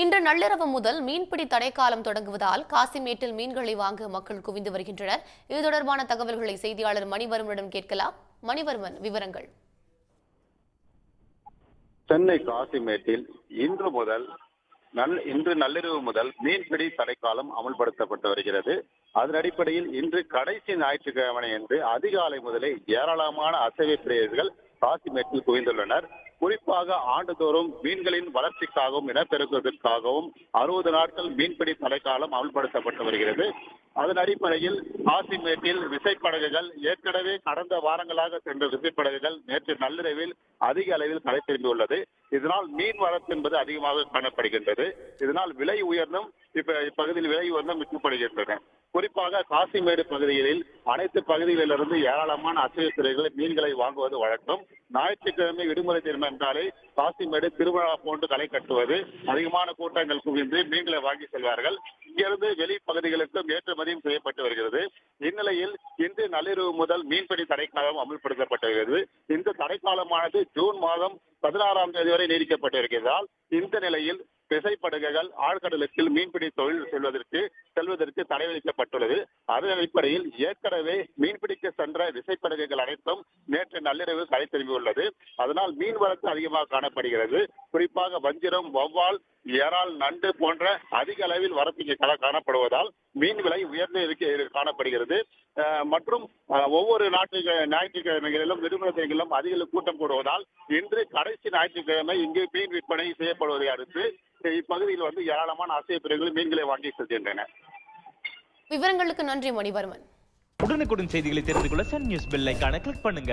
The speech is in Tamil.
இன்று நள்ளிரவு முதல் மீன்பிடி தடைக்காலம் தொடங்குவதால் காசிமேட்டில் மீன்களை வாங்க மக்கள் குவிந்து வருகின்றனர். இது தொடர்பான தகவல்களை செய்தியாளர் மணிவர்மனிடம் கேட்கலாம். மணிவர்மன் விவரங்கள். சென்னை காசிமேட்டில் இன்று முதல் நல் இன்று நள்ளிரவு முதல் மீன்பிடி தடைக்காலம் அமல்படுத்தப்பட்டு வருகிறது. அதன் அடிப்படையில் இன்று கடைசி ஞாயிற்றுக்கிழமை என்று அதிகாலை முதலே ஏராளமான அசைவை பிரியர்கள் காசிமேட்டில் குவிந்துள்ளனர். குறிப்பாக ஆண்டுதோறும் மீன்களின் வளர்ச்சிக்காகவும் இனப்பெருக்கத்திற்காகவும் அறுபது நாட்கள் மீன்பிடி தடைக்காலம் அமல்படுத்தப்பட்டு வருகிறது. அதன் அடிப்படையில் காசிமேட்டில் விசைப்படகுகள் ஏற்கனவே கடந்த வாரங்களாக சென்ற விசைப்படகுகள் நேற்று நள்ளிரவில் அதிக அளவில் கரை திரும்பியுள்ளது இதனால் மீன் வரத்து என்பது அதிகமாக காணப்படுகின்றது. இதனால் விலை உயர்ந்தும் இப்ப இப்பகுதியில் விலை உயர்ந்தும் விற்கப்படுகின்றன குறிப்பாக காசிமேடு பகுதிகளில் அனைத்து பகுதிகளிலிருந்து ஏராளமான அசைவ துறைகள் மீன்களை வாங்குவது வழக்கம். ஞாயிற்றுக்கிழமை விடுமுறை தினம் என்றாலே காசிமேடு திருவிழா போன்று களை கட்டுவது. அதிகமான கூட்டங்கள் குவிந்து மீன்களை வாங்கி செல்வார்கள். இங்கிருந்து வெளி பகுதிகளுக்கும் பதிவு செய்யப்பட்டு வருகிறது. இந்நிலையில் இன்று நள்ளிரவு முதல் மீன்பிடி தடைக்காலம் அமல்படுத்தப்பட்டு வருகிறது இந்த தடைக்காலமானது ஜூன் மாதம் பதினாறாம் தேதி வரை நீடிக்கப்பட்டிருக்கிறதால் இந்த நிலையில் விசைப்படகுகள் ஆழ்கடலுக்கு மீன்பிடி தொழில் செல்வதற்கு தடை விதிக்கப்பட்டுள்ளது அதன் அடிப்படையில் ஏற்கனவே மீன்பிடிக்க சென்ற விசைப்படகுகள் அனைத்தும் நேற்று நள்ளிரவு கரை திரும்பியுள்ளது அதனால் மீன் வளர்ப்பு அதிகமாக காணப்படுகிறது. குறிப்பாக வஞ்சிரம் வௌவால் இறால் நண்டு போன்ற அதிக அளவில் வரத்து காணப்படுவதால் மீன் விலை உயர்ந்து இருக்க காணப்படுகிறது. மற்றும் ஒவ்வொரு நாட்டு ஞாயிற்றுக்கிழமைகளிலும் விடுமுறைகளிலும் அதிக கூட்டம் கூடுவதால் இன்று கடைசி ஞாயிற்றுக்கிழமை இங்கு மீன் விற்பனை செய்யப்படுவதை அடுத்து இப்பகுதியில் வந்து ஏராளமான அசைய பிரிவுகள் மீன்களை வாங்கி செல்கின்றன. விவரங்களுக்கு நன்றி மணிவர்மன். உடனுக்குடன் செய்திகளை தெரிந்து கொள்ள சன் நியூஸ் பெல் ஐக்கான கிளிக் பண்ணுங்க.